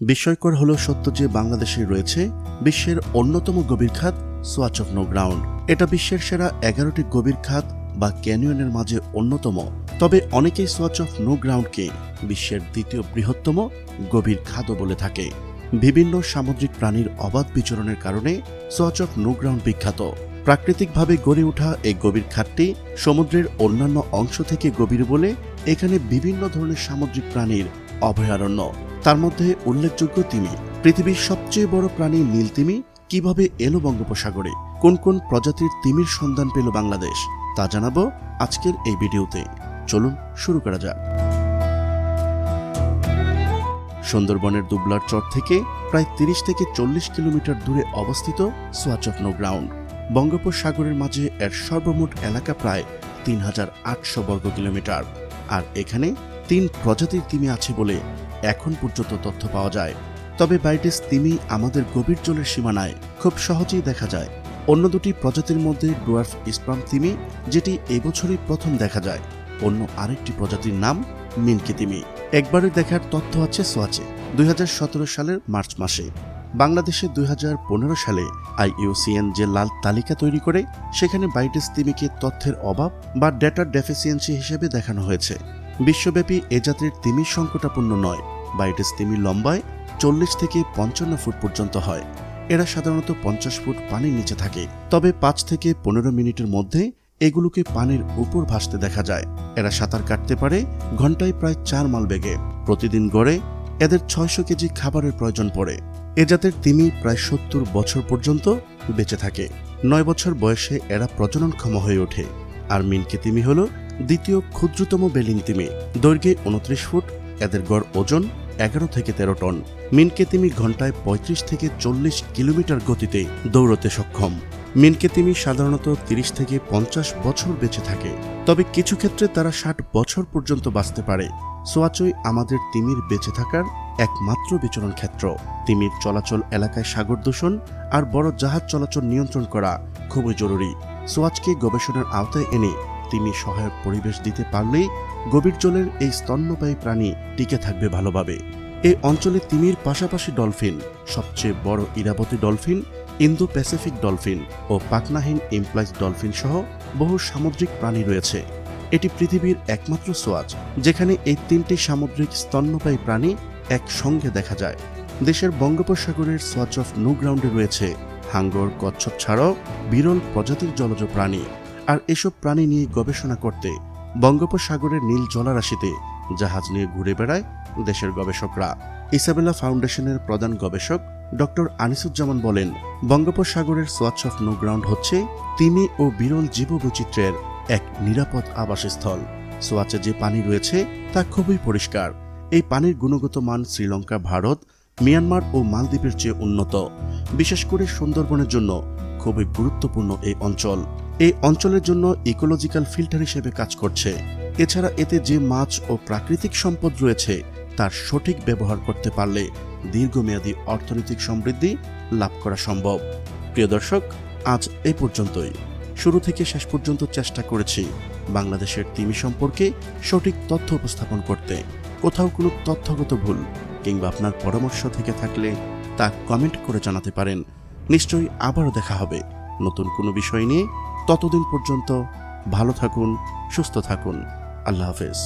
বিস্ময়কর হলো সত্য যে বাংলাদেশে রয়েছে বিশ্বের অন্যতম গভীর খাত সোয়াচ অফ নো গ্রাউন্ড এটা বিশ্বের সেরা এগারোটি গভীর খাত বা ক্যানিয়নের মাঝে অন্যতম। তবে অনেকেই সোয়াচ অফ নো গ্রাউন্ডকে বিশ্বের দ্বিতীয় বৃহত্তম গভীর খাতও বলে থাকে। বিভিন্ন সামুদ্রিক প্রাণীর অবাধ বিচরণের কারণে সোয়াচ অফ নো গ্রাউন্ড বিখ্যাত। প্রাকৃতিকভাবে গড়ে ওঠা এই গভীর খাতটি সমুদ্রের অন্যান্য অংশ থেকে গভীর বলে এখানে বিভিন্ন ধরনের সামুদ্রিক প্রাণীর অভয়ারণ্য। তার মধ্যে উল্লেখযোগ্য তিমি, পৃথিবীর সবচেয়ে বড় প্রাণী নীল তিমি, কীভাবে এলো বঙ্গোপসাগরে, কোন কোন প্রজাতির তিমির সন্ধান পেল বাংলাদেশ, তা জানাব আজকের এই ভিডিওতে। চলুন শুরু করা যাক। সুন্দরবনের দুবলার চর থেকে প্রায় তিরিশ থেকে চল্লিশ কিলোমিটার দূরে অবস্থিত সোয়াচ গ্রাউন্ড। বঙ্গোপসাগরের মাঝে এর সর্বমোট এলাকা প্রায় তিন হাজার আটশো বর্গ কিলোমিটার। আর এখানে তিন প্রজাতির তিমি আছে বলে এখন পর্যন্ত তথ্য পাওয়া যায়। তবে বাইটিস তিমি আমাদের গভীর জলের সীমানায় খুব সহজেই দেখা যায়। অন্য দুটি প্রজাতির মধ্যে ডুয়ার্ফ ইসপ্রাম তিমি, যেটি এবছরই প্রথম দেখা যায়। অন্য আরেকটি প্রজাতির নাম মিনকি তিমি। একবারে দেখার তথ্য আছে সোয়াচে, দুই হাজার সতেরো সালের মার্চ মাসে। বাংলাদেশে দুই হাজার পনেরো সালে আইইউসিএন যে লাল তালিকা তৈরি করে, সেখানে বাইটিস তিমিকে তথ্যের অভাব বা ডেটার ডেফিসিয়েন্সি হিসেবে দেখানো হয়েছে। বিশ্বব্যাপী এ জাতির তিমি সংকটাপন্ন নয়। বাইটিস তিমি লম্বায় চল্লিশ থেকে পঞ্চান্ন ফুট পর্যন্ত হয়। এরা সাধারণত পঞ্চাশ ফুট পানির নিচে থাকে। তবে পাঁচ থেকে পনেরো মিনিটের মধ্যে এগুলোকে পানির উপর ভাসতে দেখা যায়। এরা সাঁতার কাটতে পারে ঘন্টায় প্রায় চার মাইল বেগে। প্রতিদিন গড়ে এদের ছয়শো কেজি খাবারের প্রয়োজন পড়ে। এ জাতের তিমি প্রায় সত্তর বছর পর্যন্ত বেঁচে থাকে। নয় বছর বয়সে এরা প্রজননক্ষম হয়ে ওঠে। আর মিনকে তিমি হল দ্বিতীয় ক্ষুদ্রতম বেলিং তিমি। দৈর্ঘ্যে উনত্রিশ ফুট, এদের গড় ওজন এগারো থেকে তেরো টন। মিনকে তিমি ঘন্টায় পঁয়ত্রিশ থেকে চল্লিশ কিলোমিটার গতিতে দৌড়তে সক্ষম। মিনকে তিমি সাধারণত তিরিশ থেকে পঞ্চাশ বছর বেঁচে থাকে। তবে কিছু ক্ষেত্রে তারা ষাট বছর পর্যন্ত বাঁচতে পারে। সোয়াচই আমাদের তিমির বেঁচে থাকার একমাত্র বিচরণ ক্ষেত্র। তিমির চলাচল এলাকায় সাগর দূষণ আর বড় জাহাজ চলাচল নিয়ন্ত্রণ করা খুবই জরুরি। সোয়াচকে গবেষণার আওতায় এনে তিমি সহায়ক পরিবেশ দিতে পারলেই গভীর জলের এই স্তন্যপায়ী প্রাণী টিকে থাকবে ভালোভাবে। এই অঞ্চলে তিমির পাশাপাশি ডলফিন, সবচেয়ে বড় Irrawaddy dolphin Indo Pacific dolphin ও পাকনাহীন ইমপ্লাইজ ডলফিন সহ বহু সামুদ্রিক প্রাণী রয়েছে। এটি পৃথিবীর একমাত্র সোয়াচ যেখানে এই তিনটি সামুদ্রিক স্তন্যপায়ী প্রাণী একসঙ্গে দেখা যায়। দেশের বঙ্গোপসাগরের সোয়াচ অফ নো গ্রাউন্ডে রয়েছে হাঙ্গর কচ্ছপ ছাড়াও বিরল প্রজাতির জলজ প্রাণী। আর এসব প্রাণী নিয়ে গবেষণা করতে বঙ্গোপসাগরের নীল জলারাশিতে জাহাজ নিয়ে ঘুরে বেড়ায় দেশের গবেষকরা। ইসাবেলা ফাউন্ডেশনের প্রধান গবেষক ডক্টর আনিসুজ্জামান বলেন, বঙ্গোপসাগরের সোয়াচ অফ নো গ্রাউন্ড হচ্ছে তিমি ও বিরল জীববৈচিত্র্যের এক নিরাপদ আবাসস্থল। সোয়াচে যে পানি রয়েছে তা খুবই পরিষ্কার। এই পানির গুণগত মান শ্রীলঙ্কা, ভারত, মিয়ানমার ও মালদ্বীপের চেয়ে উন্নত। বিশেষ করে সুন্দরবনের জন্য খুবই গুরুত্বপূর্ণ এই অঞ্চল। এই অঞ্চলের জন্য ইকোলজিক্যাল ফিল্টার হিসেবে কাজ করছে। এছাড়া এতে যে মাছ ও প্রাকৃতিক সম্পদ রয়েছে, তার সঠিক ব্যবহার করতে পারলে দীর্ঘমেয়াদী অর্থনৈতিক সমৃদ্ধি লাভ করা সম্ভব। প্রিয় দর্শক, আজ এ পর্যন্তই। শুরু থেকে শেষ পর্যন্ত চেষ্টা করেছি বাংলাদেশের তিমি সম্পর্কে সঠিক তথ্য উপস্থাপন করতে। কোথাও কোনো তথ্যগত ভুল কিংবা আপনার পরামর্শ থেকে থাকলে তা কমেন্ট করে জানাতে পারেন। নিশ্চয়ই আবারও দেখা হবে। নতুন কোনো বিষয় নিয়ে ততদিন পর্যন্ত ভালো থাকুন, সুস্থ থাকুন। আল্লাহ হাফেজ।